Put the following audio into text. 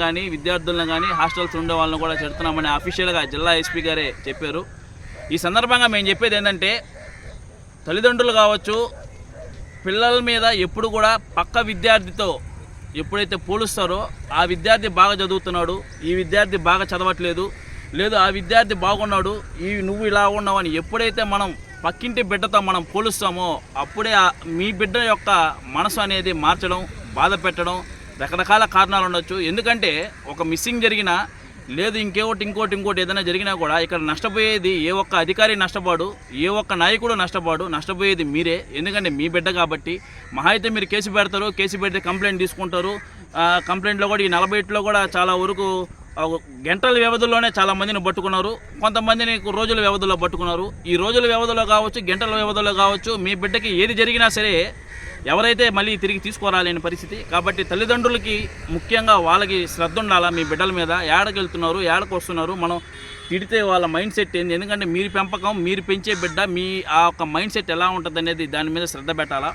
కానీ విద్యార్థులను కానీ హాస్టల్స్ ఉండే వాళ్ళని కూడా చెడుతున్నామని అఫీషియల్గా జిల్లా ఎస్పీ గారే చెప్పారు. ఈ సందర్భంగా మేము చెప్పేది ఏంటంటే తల్లిదండ్రులు కావచ్చు పిల్లల మీద ఎప్పుడు కూడా పక్క విద్యార్థితో ఎప్పుడైతే పోలుస్తారో ఆ విద్యార్థి బాగా చదువుతున్నాడు ఈ విద్యార్థి బాగా చదవట్లేదు లేదు ఆ విద్యార్థి బాగున్నాడు ఈ నువ్వు ఇలా ఉన్నావు అని ఎప్పుడైతే మనం పక్కింటి బిడ్డతో మనం పోలుస్తామో అప్పుడే మీ బిడ్డ యొక్క మనసు అనేది మార్చడం బాధ పెట్టడం రకరకాల కారణాలు ఉండొచ్చు. ఎందుకంటే ఒక మిస్సింగ్ జరిగినా లేదు ఇంకోటి ఇంకోటి ఇంకోటి ఏదైనా జరిగినా కూడా ఇక్కడ నష్టపోయేది ఏ ఒక్క అధికారి నష్టపోడు ఏ ఒక్క నాయకుడు నష్టపోడు నష్టపోయేది మీరే. ఎందుకంటే మీ బిడ్డ కాబట్టి మహా అయితే మీరు కేసు పెడతారు కేసు పెడితే కంప్లైంట్ తీసుకుంటారు. కంప్లైంట్లో కూడా ఈ నలభై ఎట్లో కూడా చాలా వరకు గంటల వ్యవధిలోనే చాలా మందిని పట్టుకున్నారు. కొంతమందిని రోజుల వ్యవధిలో పట్టుకున్నారు. ఈ రోజుల వ్యవధిలో కావచ్చు గంటల వ్యవధిలో కావచ్చు మీ బిడ్డకి ఏది జరిగినా సరే ఎవరైతే మళ్ళీ తిరిగి తీసుకురాలేని పరిస్థితి కాబట్టి తల్లిదండ్రులకి ముఖ్యంగా వాళ్ళకి శ్రద్ధ ఉండాలా? మీ బిడ్డల మీద ఏడకి వెళ్తున్నారు ఏడకు వస్తున్నారు మనం తిడితే వాళ్ళ మైండ్ సెట్ ఏంది? ఎందుకంటే మీరు పెంపకం మీరు పెంచే బిడ్డ మీ ఆ యొక్క మైండ్ సెట్ ఎలా ఉంటుంది అనేది దాని మీద శ్రద్ధ పెట్టాలా?